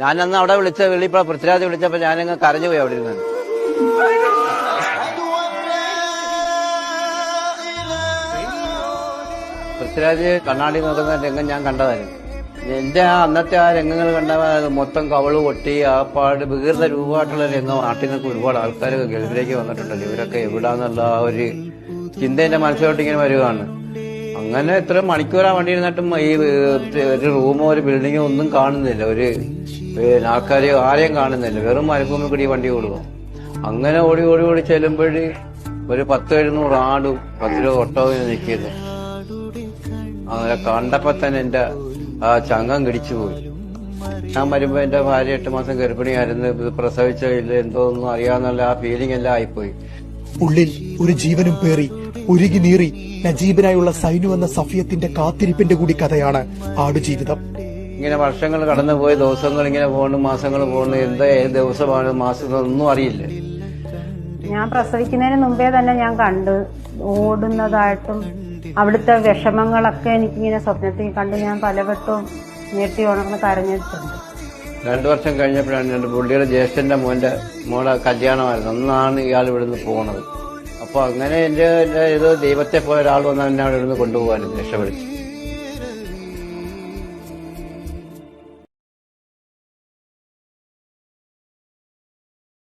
ഞാനന്ന് അവിടെ വിളിച്ച വിളിപ്പോ പൃഥ്വിരാജ് വിളിച്ചപ്പോ ഞാനങ്ങ് കരഞ്ഞു പോയി അവിടെ ഇരുന്ന്. പൃഥ്വിരാജ് കണ്ണാടി നോക്കുന്ന രംഗം ഞാൻ കണ്ടതായിരുന്നു. എന്റെ ആ അന്നത്തെ ആ രംഗങ്ങൾ കണ്ട മൊത്തം കവൾ പൊട്ടി ആ പാട് വികൃത രൂപമായിട്ടുള്ള രംഗം നാട്ടിൽ നിന്നൊക്കെ ഒരുപാട് ആൾക്കാർ ഗൾഫിലേക്ക് വന്നിട്ടുണ്ടല്ലോ. ഇവരൊക്കെ എവിടാന്നുള്ള ആ ഒരു ചിന്ത എന്റെ മനസ്സിലോട്ട് ഇങ്ങനെ വരികയാണ് അങ്ങനെ എത്ര മണിക്കൂറാ വണ്ടി ഇരുന്നിട്ടും ഈ ഒരു റൂമോ ഒരു ബിൽഡിങ്ങോ ഒന്നും കാണുന്നില്ല. ഒരു ആൾക്കാരെയോ ആരെയും കാണുന്നില്ല. വെറും മരുഭൂമി കൂടി വണ്ടി ഓടുക അങ്ങനെ ഓടി ഓടി ഓടി ചെല്ലുമ്പോൾ ഒരു പത്ത് എഴുന്നൂറ് ആടും പത്തിരോ ഒട്ടവും നിൽക്കരുത് അങ്ങനെ കണ്ടപ്പോ തന്നെ എന്റെ ആ ചങ്ങം കിടിച്ചു പോയി. ഞാൻ വരുമ്പോ എന്റെ ഭാര്യ എട്ട് മാസം ഗർഭിണിയായിരുന്നു. പ്രസവിച്ചോ പ്രസവിച്ചില്ല എന്തോ ഒന്നും അറിയാന്നുള്ള ആ ഫീലിംഗ് എല്ലാം ആയിപ്പോയി. ഉള്ളിൽ ഒരു ജീവനും പേറി ഉരുകി നീറി നജീബിനായുള്ള സൈനു എന്ന സഫിയത്തിന്റെ കാത്തിരിപ്പിന്റെ കൂടി കഥയാണ് ആടുജീവിതം. ഇങ്ങനെ വർഷങ്ങൾ കടന്നുപോയി ദിവസങ്ങൾ ഇങ്ങനെ പോകുന്നു മാസങ്ങൾ പോകുന്നു എന്താ ഏത് ദിവസമാണ് മാസം ഒന്നും അറിയില്ല. ഞാൻ പ്രസവിക്കുന്നതിന് മുമ്പേ തന്നെ ഞാൻ കണ്ട് ഓടുന്നതായിട്ടും അവിടുത്തെ വിഷമങ്ങളൊക്കെ എനിക്കിങ്ങനെ സ്വപ്നത്തിൽ കണ്ട് ഞാൻ പലവട്ടവും ഞെട്ടി ഉണർന്ന് കരഞ്ഞിട്ടുണ്ട്. രണ്ടു വർഷം കഴിഞ്ഞപ്പോഴാണ് എന്റെ പുള്ളിയുടെ ജ്യേഷ്ഠന്റെ മോന്റെ മോളെ കല്യാണമായിരുന്നു. അന്നാണ് ഇയാൾ ഇവിടുന്ന് പോണത്. അപ്പൊ അങ്ങനെ എന്റെ ഇത് ദൈവത്തെ പോയ ഒരാൾ വന്നാൽ എന്നെ അവിടെ ഇരുന്ന് കൊണ്ടുപോകാനും രക്ഷപ്പെടുത്തി.